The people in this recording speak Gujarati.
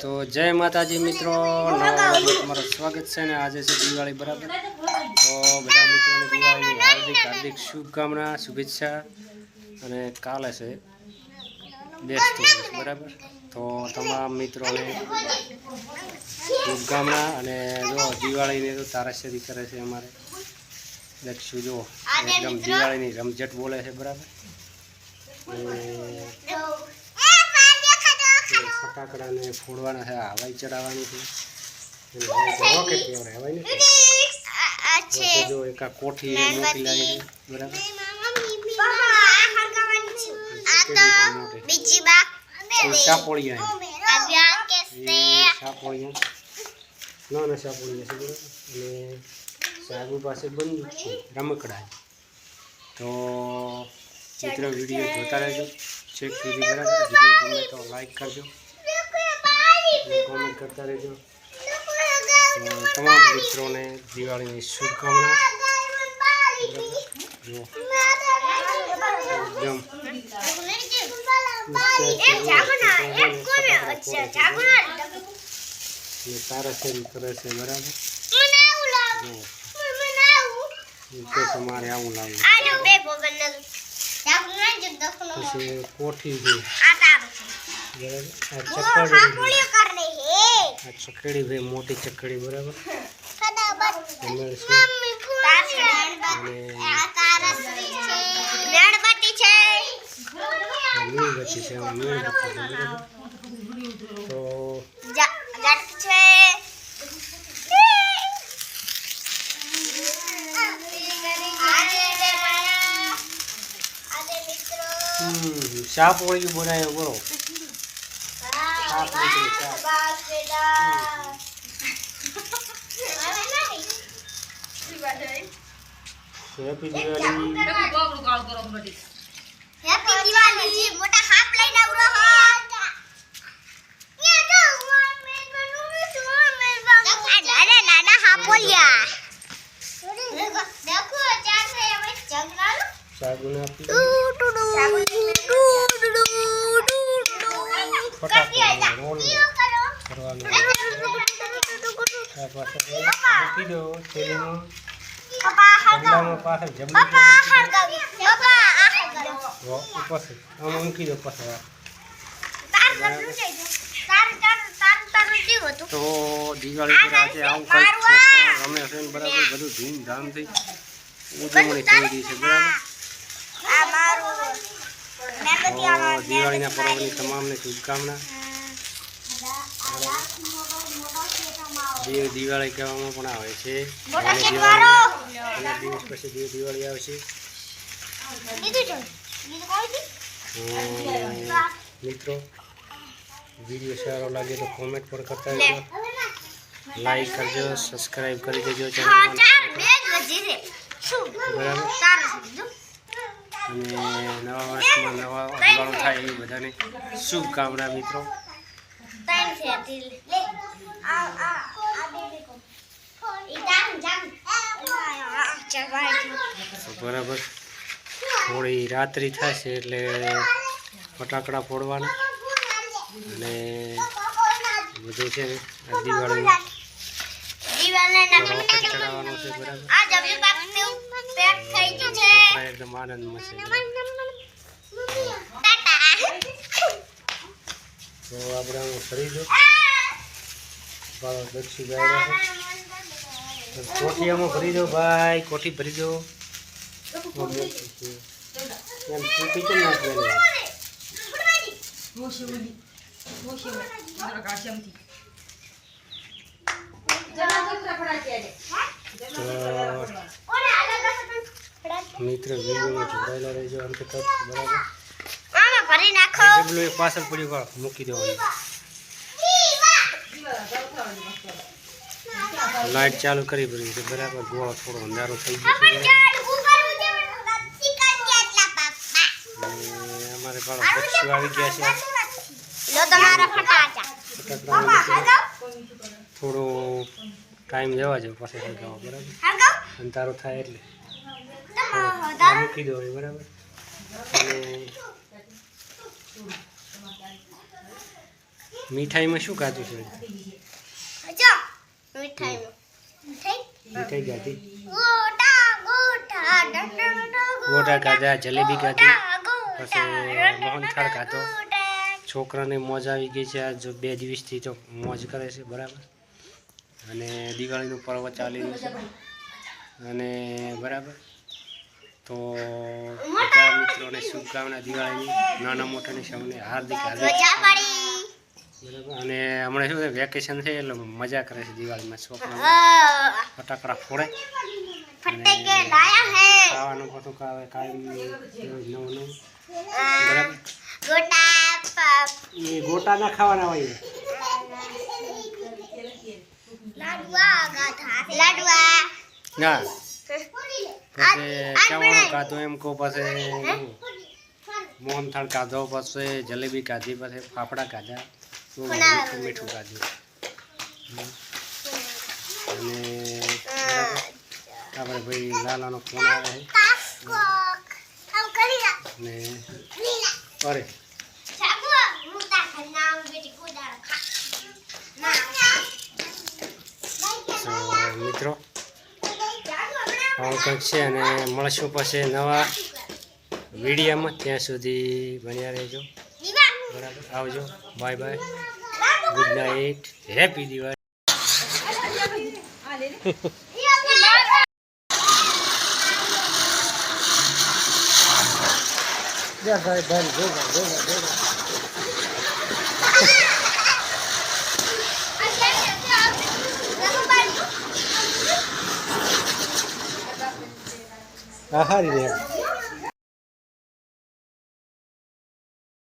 તો જય માતાજી મિત્રો તમારું સ્વાગત છે ને આજે છે દિવાળી બરાબર. તો બધા મિત્રોને દિવાળીની હાર્દિક હાર્દિક શુભકામના, શુભેચ્છા અને કાલે છે બેસ્ટ બરાબર? તો તમામ મિત્રોને શુભકામના અને જો દિવાળીને તો તારાશ્યરી કરે છે અમારે. દક્ષુ જો એકદમ દિવાળીની રમઝટ બોલે છે, બરાબર? ફટાકડાને ફોડવાના છે હવાઈ ચડાવવાનું છે. અને હવે તો રોકેટ કહેવાય હવાઈ નથી. તો જો એક આ કોઠી એ મોટી લાગી છે બરાબર? મોટી. બીજી બા એ સાપોળિયા. આવ્યા કે એ સાપોળિયા. નાના સાપોળિયા છે બરાબર? અને સાગુ પાસે બંદૂક છે રમકડા. તો મિત્રો વીડિયો જોતા રહેજો છેક સુધી બરાબર? વીડિયો ગમે તો લાઈક કરજો. અને કોમેન્ટ કરતા રહેજો. તમામ મિત્રોને દિવાળીની શુભકામના. એકદમ અને તારાશરી કરે છે બરાબર? તમારે આવું લાગે. પછી કોઠી છે. ચકડી ભાઈ મોટી ચકડી બરાબર? કમળ છે. મેણબત્તી છે આ મીણબત્તી છે આ મીણબત્તી છે બરાબર તો જટ છે હમ સાપ ઓળ્યું બનાવ્યો બોલો સાપ નીકળ્યું સાપ હેપી દિવાળી હેપી દિવાળી મોટા હાફ લઈને આવરો હાથ નાના નાના હાપોલિયા દેખો ચાર છે હવે જગનાલો સાગુને આપી ફટાકડા ફટાકડા રોલ કરવાનું. મૂકી દો હળગાવ ઠંડામાં પાછળ જમણી ઉપર આમાં મૂકી દો પાછળ તાર બધું છે તાર તાર તાર તાર જીવ હતું? તો દિવાળી પર આજે આવું કંઈક અમે બરાબર બધું ધૂમધામથી ઉજવણી થઈ રહી છે બરાબર આ મારું મેણબત્તી તો આનો દિવાળીના પર્વની તમામને શુભકામના. દેવ દિવાળી કહેવામાં પણ આવે છે. અને દિવાળી દિવસ પછી દેવ દિવાળી દી અમ, મિત્રો વીડિયો સારો લાગે તો કોમેન્ટ પણ કરતા રહેજો. લાઈક કરજો સબસ્ક્રાઈબ કરી દેજો. છે. શું? બરાબર. અને નવા વર્ષમાં નવા અજવાળું થાય એવી બધાને શુભકામના મિત્રો. બરાબર. થોડી રાત્રિ થશે એટલે ફટાકડા ફોડવાના. અને બધું છે ને રોકેટ ચડાવવાનું છે બરાબર. પાક પેક થઈ ગયું છે છોકરા એકદમ આનંદમાં છે બરાબર. ટાટા તો આપણે આમ ફરી દો બાળો દક્ષી ગાય તો કોઠી આમાં ભરી દો ભાઈ કોઠી ભરી દો એમ તૂટી કેમ નાખવાની તો મિત્ર વિડીયોમાં જોડાયેલા રહેજો અંત તક બરાબર? આમાં ભરી નાખો. આ જબલું એક પાછળ પડ્યું વાળ મૂકી દેવાનું. લાઈટ ચાલુ કરી ભરી છે બરાબર? ગોળો થોડો અંધારો થઈ ગયો છે. બરાબર. અને અમારે બાળો પક્ષીઓ આવી ગયા છે? લો તમારા ફટાકા ફટાકડાના લીધે થોડો ટાઈમ લેવા જાવ પાસે સળગાવવા બરાબર? હળગાવ અંધારો થાય એટલે. તમારા આ મૂકી દો બરાબર અને મીઠાઈમાં શું ખાધું છે? મીઠાઈ? ખાધી. ગોટા ખાધા જલેબી ખાધી. પછી મોહનથાળ ખાધો. છોકરાને મોજ આવી ગઈ છે આ બે દિવસથી તો મોજ કરે છે બરાબર. અને દિવાળીનું પર્વ ચાલી રહ્યું છે. અને બરાબર. તો બધા મિત્રોને શુભકામના દિવાળીની નાના મોટાની સૌને હાર્દિક હાર્દિક. બરાબર. અને હમણાં શું છે વેકેશન છે એટલે મજા કરે છે દિવાળીમાં છોકરા ફટાકડા ફોડે. ખાવાનું બધું ખાવે કાયમ નવું નવું. બરાબર. ગોટા ના ખાવાના હોય લાડવા લાડવા ના. પછી ચવાણું કાધું એમ કહું પછી મોહનથાળ કાધો પછી જલેબી કાધી પછી ફાફડા કાધા મીઠું કાધું અને. આપણે ભાઈ લાલાનો ફોન આવે અને અરે. મિત્રો આવું કંઈક છે અને મળશું પછી નવા વિડીયામાં. ત્યાં સુધી ભણ્યા રહેજો. બરાબર? આવજો. Bye bye. Good night happy Diwali આ હારી ને